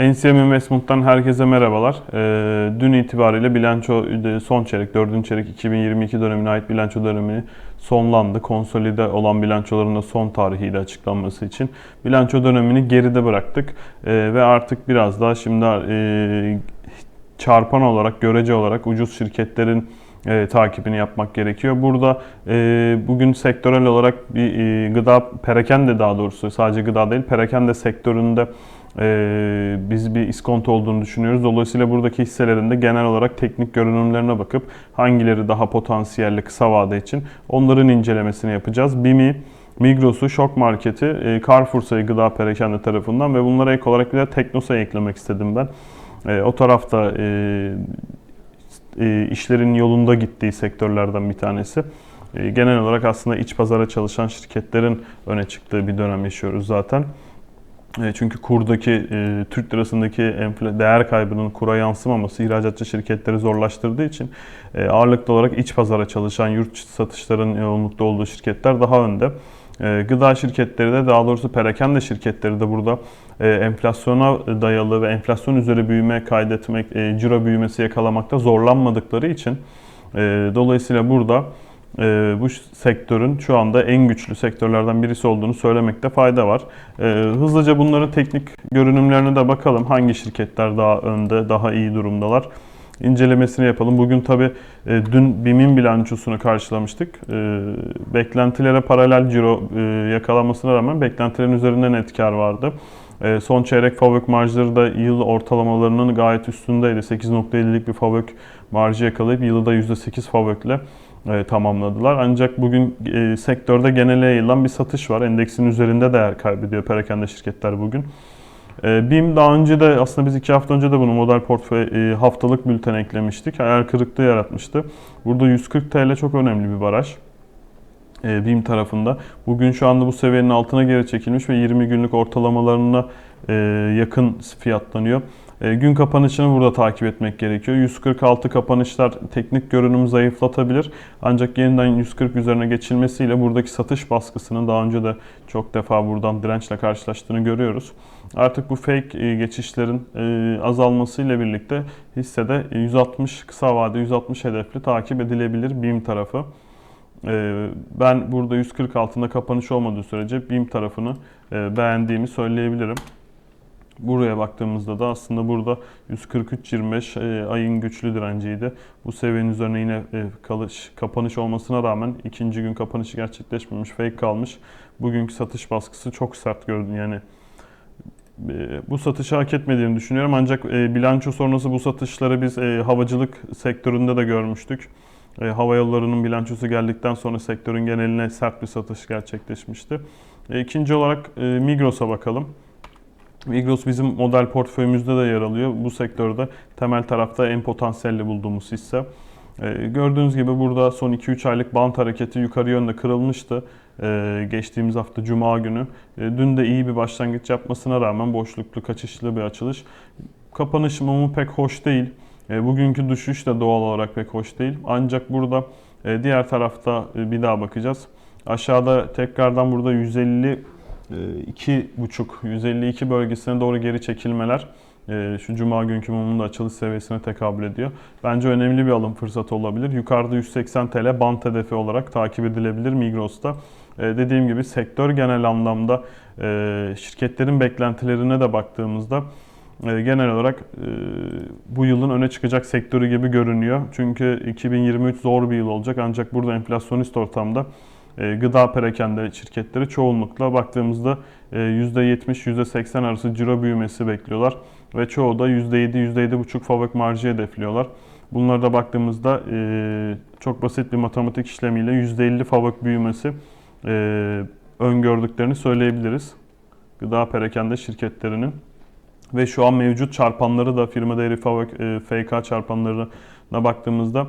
NCM Investment'tan herkese merhabalar. Ee, dün itibariyle bilanço son çeyrek, 4. çeyrek 2022 dönemine ait bilanço dönemi sonlandı. Konsolide olan bilançoların da son tarihiyle açıklanması için bilanço dönemini geride bıraktık. Ee, ve artık biraz daha şimdi e, çarpan olarak, görece olarak ucuz şirketlerin e, takibini yapmak gerekiyor. Burada e, bugün sektörel olarak bir e, gıda, perakende daha doğrusu sadece gıda değil, perakende sektöründe e, biz bir iskonto olduğunu düşünüyoruz. Dolayısıyla buradaki hisselerin de genel olarak teknik görünümlerine bakıp hangileri daha potansiyelli kısa vade için onların incelemesini yapacağız. BİM'i Migros'u, Şok Market'i, e, Carrefour'sa'yı gıda perakende tarafından ve bunlara ek olarak bir de Teknosa'yı eklemek istedim ben. E, o tarafta e, e, işlerin yolunda gittiği sektörlerden bir tanesi. E, genel olarak aslında iç pazara çalışan şirketlerin öne çıktığı bir dönem yaşıyoruz zaten. E, çünkü kurdaki e, Türk lirasındaki değer kaybının kura yansımaması ihracatçı şirketleri zorlaştırdığı için e, ağırlıklı olarak iç pazara çalışan yurt satışların yoğunlukta olduğu şirketler daha önde. Gıda şirketleri de daha doğrusu perakende şirketleri de burada enflasyona dayalı ve enflasyon üzeri büyüme kaydetmek, e, ciro büyümesi yakalamakta zorlanmadıkları için dolayısıyla burada e, bu sektörün şu anda en güçlü sektörlerden birisi olduğunu söylemekte fayda var. E, hızlıca bunların teknik görünümlerine de bakalım. Hangi şirketler daha önde, daha iyi durumdalar? incelemesini yapalım. Bugün tabi e, dün BİM'in bilançosunu karşılamıştık. E, beklentilere paralel ciro e, yakalamasına rağmen beklentilerin üzerinden net kar vardı. E, son çeyrek fabrik marjları da yıl ortalamalarının gayet üstündeydi. 8.50'lik bir fabrik marjı yakalayıp yılı da %8 fabrikle e, tamamladılar. Ancak bugün e, sektörde genele yayılan bir satış var. Endeksin üzerinde değer kaybediyor perakende şirketler bugün. E, BİM daha önce de aslında biz iki hafta önce de bunu model portföy e, haftalık bülten eklemiştik. Hayal kırıklığı yaratmıştı. Burada 140 TL çok önemli bir baraj. E, BİM tarafında. Bugün şu anda bu seviyenin altına geri çekilmiş ve 20 günlük ortalamalarına e, yakın fiyatlanıyor. E, gün kapanışını burada takip etmek gerekiyor. 146 kapanışlar teknik görünümü zayıflatabilir. Ancak yeniden 140 üzerine geçilmesiyle buradaki satış baskısının daha önce de çok defa buradan dirençle karşılaştığını görüyoruz. Artık bu fake geçişlerin azalmasıyla birlikte hissede 160 kısa vade 160 hedefli takip edilebilir BİM tarafı. Ben burada 140 altında kapanış olmadığı sürece BİM tarafını e, beğendiğimi söyleyebilirim. Buraya baktığımızda da aslında burada 143.25 e, ayın güçlü direnciydi. Bu seviyenin üzerine yine e, kalış, kapanış olmasına rağmen ikinci gün kapanışı gerçekleşmemiş, fake kalmış. Bugünkü satış baskısı çok sert gördüm yani. Bu satışı hak etmediğini düşünüyorum ancak bilanço sonrası bu satışları biz havacılık sektöründe de görmüştük. E, hava yollarının bilançosu geldikten sonra sektörün geneline sert bir satış gerçekleşmişti. E, ikinci olarak e, Migros'a bakalım. Migros bizim model portföyümüzde de yer alıyor. Bu sektörde temel tarafta en potansiyelli bulduğumuz hisse. Gördüğünüz gibi burada son 2-3 aylık bant hareketi yukarı yönde kırılmıştı. Geçtiğimiz hafta Cuma günü. Dün de iyi bir başlangıç yapmasına rağmen boşluklu kaçışlı bir açılış. Kapanış mumu pek hoş değil. E, bugünkü düşüş de doğal olarak pek hoş değil. Ancak burada e, diğer tarafta e, bir daha bakacağız. Aşağıda tekrardan burada 150 buçuk 152 bölgesine doğru geri çekilmeler şu cuma günkü mumun da açılış seviyesine tekabül ediyor. Bence önemli bir alım fırsatı olabilir. Yukarıda 180 TL bant hedefi olarak takip edilebilir Migros'ta. Dediğim gibi sektör genel anlamda şirketlerin beklentilerine de baktığımızda genel olarak bu yılın öne çıkacak sektörü gibi görünüyor. Çünkü 2023 zor bir yıl olacak ancak burada enflasyonist ortamda gıda perakende şirketleri çoğunlukla baktığımızda %70-%80 arası ciro büyümesi bekliyorlar ve çoğu da %7-%7,5 fabrik marjı hedefliyorlar. Bunlara da baktığımızda çok basit bir matematik işlemiyle %50 fabrik büyümesi öngördüklerini söyleyebiliriz. Gıda perakende şirketlerinin ve şu an mevcut çarpanları da firma değeri FK e, çarpanlarına baktığımızda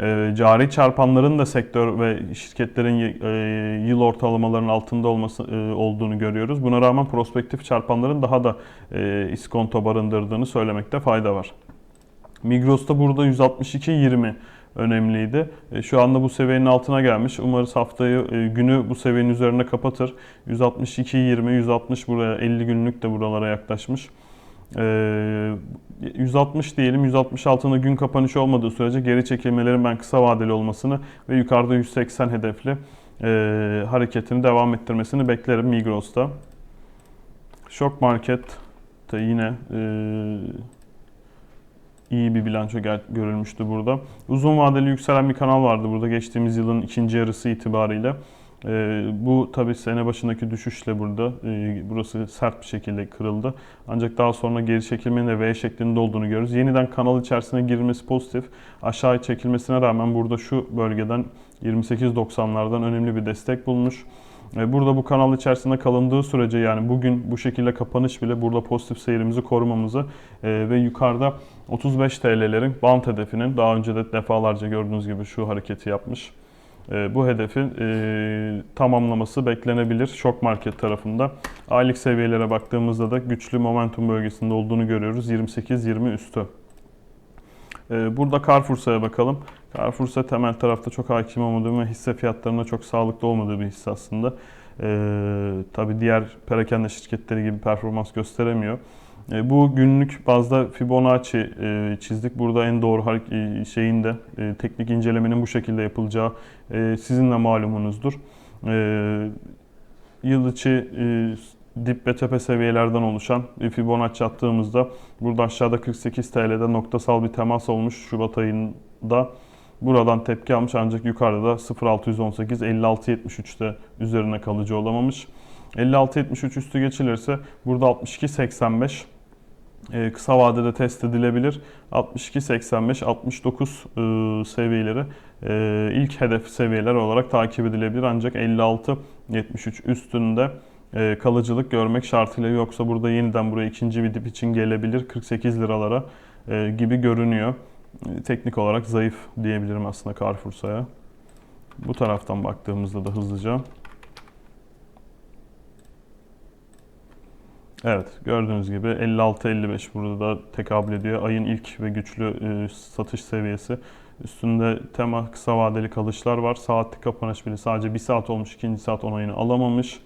e, cari çarpanların da sektör ve şirketlerin e, yıl ortalamalarının altında olması olduğunu görüyoruz. Buna rağmen prospektif çarpanların daha da iskonto barındırdığını söylemekte fayda var. Migros'ta burada 162.20 önemliydi. Şu anda bu seviyenin altına gelmiş. Umarız haftayı günü bu seviyenin üzerine kapatır. 162.20, 160 buraya 50 günlük de buralara yaklaşmış. Ee, 160 diyelim 160 altında gün kapanışı olmadığı sürece geri çekilmelerin ben kısa vadeli olmasını ve yukarıda 180 hedefli e, hareketini devam ettirmesini beklerim Migros'ta. Shock Market de yine e, iyi bir bilanço görülmüştü burada. Uzun vadeli yükselen bir kanal vardı burada geçtiğimiz yılın ikinci yarısı itibariyle. Ee, bu tabi sene başındaki düşüşle burada e, burası sert bir şekilde kırıldı. Ancak daha sonra geri çekilmenin de V şeklinde olduğunu görüyoruz. Yeniden kanal içerisine girilmesi pozitif. Aşağı çekilmesine rağmen burada şu bölgeden 28.90'lardan önemli bir destek bulmuş. E, Burada bu kanal içerisinde kalındığı sürece yani bugün bu şekilde kapanış bile burada pozitif seyrimizi korumamızı e, ve yukarıda 35 TL'lerin band hedefinin daha önce de defalarca gördüğünüz gibi şu hareketi yapmış. E, Bu hedefin e, tamamlaması beklenebilir şok market tarafında. Aylık seviyelere baktığımızda da güçlü momentum bölgesinde olduğunu görüyoruz. 28-20 üstü. E, Burada Carrefour'sa'ya bakalım. Carrefour'sa temel tarafta çok hakim olmadığım ve hisse fiyatlarında çok sağlıklı olmadığı bir hisse aslında. Ee, tabii diğer perakende şirketleri gibi performans gösteremiyor. Ee, bu günlük bazda Fibonacci e, çizdik. Burada en doğru e, şeyin de e, teknik incelemenin bu şekilde yapılacağı e, sizin de malumunuzdur. Yıl içi e, dip ve tepe seviyelerden oluşan Fibonacci attığımızda burada aşağıda 48 TL'de noktasal bir temas olmuş Şubat ayında. Buradan tepki almış ancak yukarıda da 0.618 56.73'te üzerine kalıcı olamamış. 56.73 üstü geçilirse burada 62.85 e, kısa vadede test edilebilir. 62.85 69 e, seviyeleri e, ilk hedef seviyeler olarak takip edilebilir ancak 56.73 üstünde e, kalıcılık görmek şartıyla yoksa burada yeniden buraya ikinci bir dip için gelebilir 48 liralara e, gibi görünüyor. E, Teknik olarak zayıf diyebilirim aslında Carrefour'sa'ya. Bu taraftan baktığımızda da hızlıca. Evet gördüğünüz gibi 56-55 burada da tekabül ediyor. Ayın ilk ve güçlü e, satış seviyesi. Üstünde tema kısa vadeli kalışlar var. Saatlik kapanış bile sadece 1 saat olmuş. ikinci saat onayını alamamış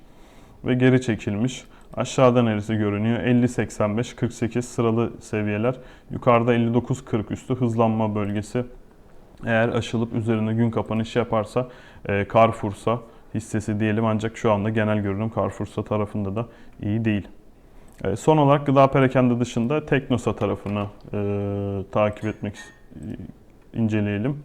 ve geri çekilmiş. Aşağıda neresi görünüyor? 50-85, 48 sıralı seviyeler. Yukarıda 59-40 üstü hızlanma bölgesi. Eğer aşılıp üzerine gün kapanışı yaparsa e, Carrefour'sa hissesi diyelim ancak şu anda genel görünüm Carrefour'sa tarafında da iyi değil. E, son olarak gıda perakende dışında Teknosa tarafını e, takip etmek inceleyelim.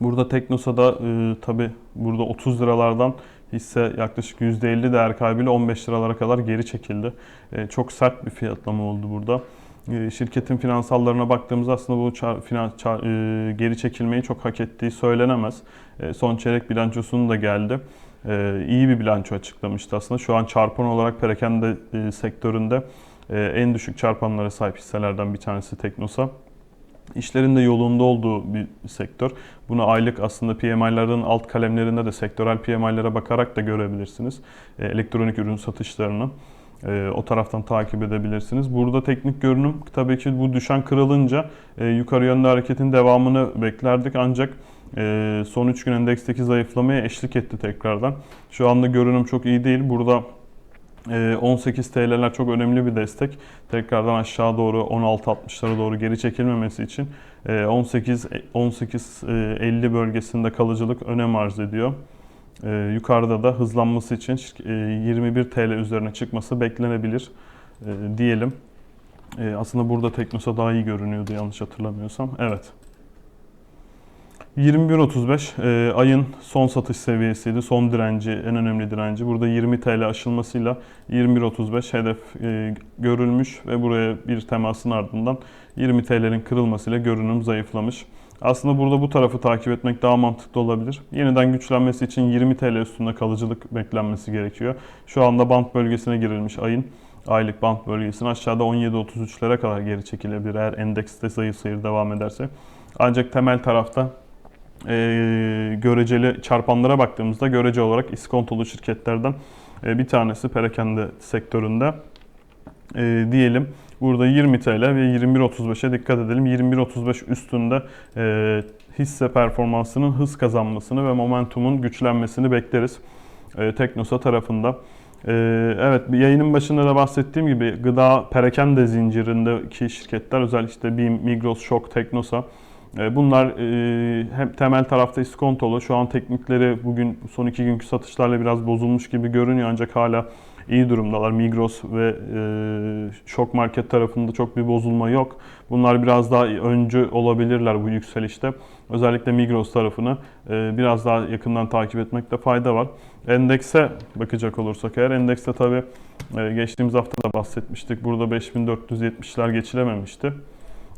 Burada Teknosa'da e, tabi burada 30 liralardan hisse yaklaşık %50 değer kaybıyla 15 liralara kadar geri çekildi. E, çok sert bir fiyatlama oldu burada. E, şirketin finansallarına baktığımızda aslında bu çar, finans, çar, e, geri çekilmeyi çok hak ettiği söylenemez. E, son çeyrek bilançosunun da geldi. E, iyi bir bilanço açıklamıştı aslında. Şu an çarpan olarak perakende e, sektöründe e, en düşük çarpanlara sahip hisselerden bir tanesi Teknosa. İşlerin de yolunda olduğu bir sektör. Bunu aylık aslında PMI'ların alt kalemlerinde de sektörel PMI'lere bakarak da görebilirsiniz. E, elektronik ürün satışlarını. O taraftan takip edebilirsiniz. Burada teknik görünüm tabii ki bu düşen kırılınca yukarı yönde hareketin devamını beklerdik ancak son 3 gün endeksteki zayıflamaya eşlik etti tekrardan. Şu anda görünüm çok iyi değil. Burada e, 18 TL'ler çok önemli bir destek. Tekrardan aşağı doğru 16.60'lara doğru geri çekilmemesi için e, 18 18 e, 50 bölgesinde kalıcılık önem arz ediyor. E, yukarıda da hızlanması için e, 21 TL üzerine çıkması beklenebilir e, diyelim. E, aslında burada Teknosa daha iyi görünüyordu yanlış hatırlamıyorsam. Evet. 21.35 e, ayın son satış seviyesiydi. Son direnci, en önemli direnci. Burada 20 TL aşılmasıyla 21.35 hedef e, görülmüş ve buraya bir temasın ardından 20 TL'nin kırılmasıyla görünüm zayıflamış. Aslında burada bu tarafı takip etmek daha mantıklı olabilir. Yeniden güçlenmesi için 20 TL üstünde kalıcılık beklenmesi gerekiyor. Şu anda band bölgesine girilmiş ayın aylık band bölgesine aşağıda 17.33'lere kadar geri çekilebilir eğer endekste zayıf seyir devam ederse. Ancak temel tarafta e, göreceli çarpanlara baktığımızda görece olarak iskontolu şirketlerden e, bir tanesi perakende sektöründe e, diyelim. Burada 20 TL ve 21.35'e dikkat edelim. 21.35 üstünde e, hisse performansının hız kazanmasını ve momentumun güçlenmesini bekleriz. E, Teknosa tarafında. Ee, evet yayının başında da bahsettiğim gibi gıda perakende zincirindeki şirketler özellikle BİM, Migros, Şok, Teknosa e, bunlar e, hem temel tarafta iskontolu. Şu an teknikleri bugün son iki günkü satışlarla biraz bozulmuş gibi görünüyor ancak hala iyi durumdalar. Migros ve e, Şok Market tarafında çok bir bozulma yok. Bunlar biraz daha öncü olabilirler bu yükselişte. Özellikle Migros tarafını e, biraz daha yakından takip etmekte fayda var. Endekse bakacak olursak eğer endekste tabii e, geçtiğimiz hafta da bahsetmiştik. Burada 5470'ler geçilememişti.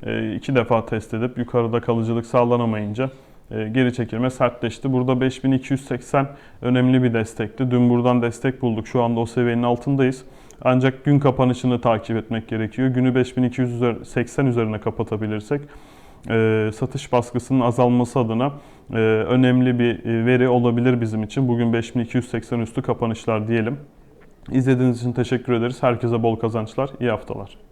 E, iki defa test edip yukarıda kalıcılık sağlanamayınca e, geri çekilme sertleşti. Burada 5280 önemli bir destekti. Dün buradan destek bulduk. Şu anda o seviyenin altındayız. Ancak gün kapanışını takip etmek gerekiyor. Günü 5280 üzerine kapatabilirsek e, satış baskısının azalması adına önemli bir veri olabilir bizim için. Bugün 5280 üstü kapanışlar diyelim. İzlediğiniz için teşekkür ederiz. Herkese bol kazançlar, iyi haftalar.